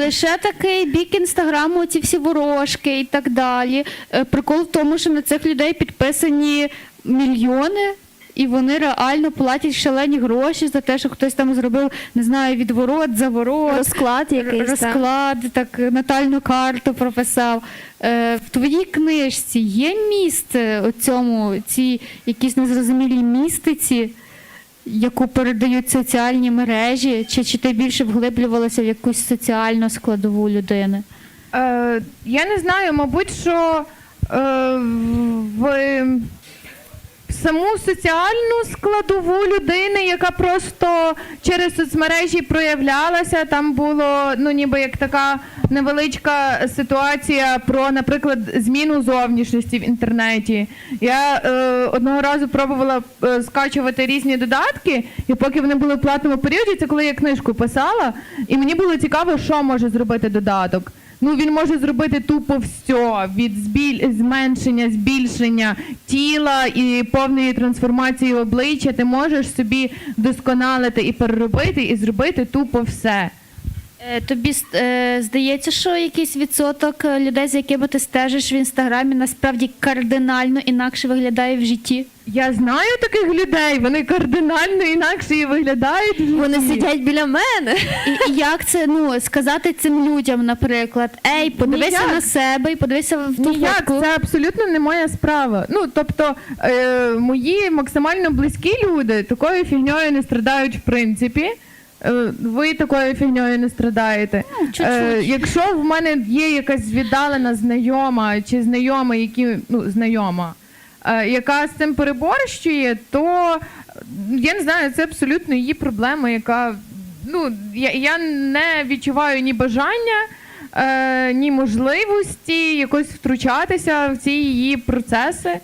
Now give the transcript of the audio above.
Лише такий бік інстаграму, ці всі ворожки і так далі. Е, Прикол в тому, що на цих людей підписані мільйони, і вони реально платять шалені гроші за те, що хтось там зробив, не знаю, відворот, заворот. Розклад якийсь. розклад, так натальну карту прописав. Е, в твоїй книжці є місце у цьому, цій якійсь незрозумілій містиці, яку передають соціальні мережі, чи, чи ти більше вглиблювалася в якусь соціальну складову людини? Е, я не знаю, мабуть, що е, саму соціальну складову людини, яка просто через соцмережі проявлялася, там було ну ніби як така невеличка ситуація про, наприклад, зміну зовнішності в інтернеті. Я е, одного разу пробувала е, скачувати різні додатки, і поки вони були в платному періоді, це коли я книжку писала, і мені було цікаво, що може зробити додаток. Ну він може зробити тупо все від збіль... зменшення, збільшення тіла і повної трансформації обличчя. Ти можеш собі досконалити і переробити, і зробити тупо все. Е, Тобі е, здається, що якийсь відсоток е, людей, з якими ти стежиш в інстаграмі, насправді кардинально інакше виглядає в житті? Я знаю таких людей, вони кардинально інакше і виглядають. в. Вони сидять біля мене. І, і як це ну сказати цим людям, наприклад, ей, подивися Ніяк. на себе і подивися в ту Ніяк, фотку. це абсолютно не моя справа. Ну тобто е, мої максимально близькі люди такою фігньою не страдають в принципі. Е, ви такою фігньою не страдаєте. Ну, чуть-чуть. Е, якщо в мене є якась віддалена знайома чи знайома, які ну знайома, е, яка з цим переборщує, то я не знаю, це абсолютно її проблема, яка ну я, я не відчуваю ні бажання. Е, ні можливості якось втручатися в ці її процеси.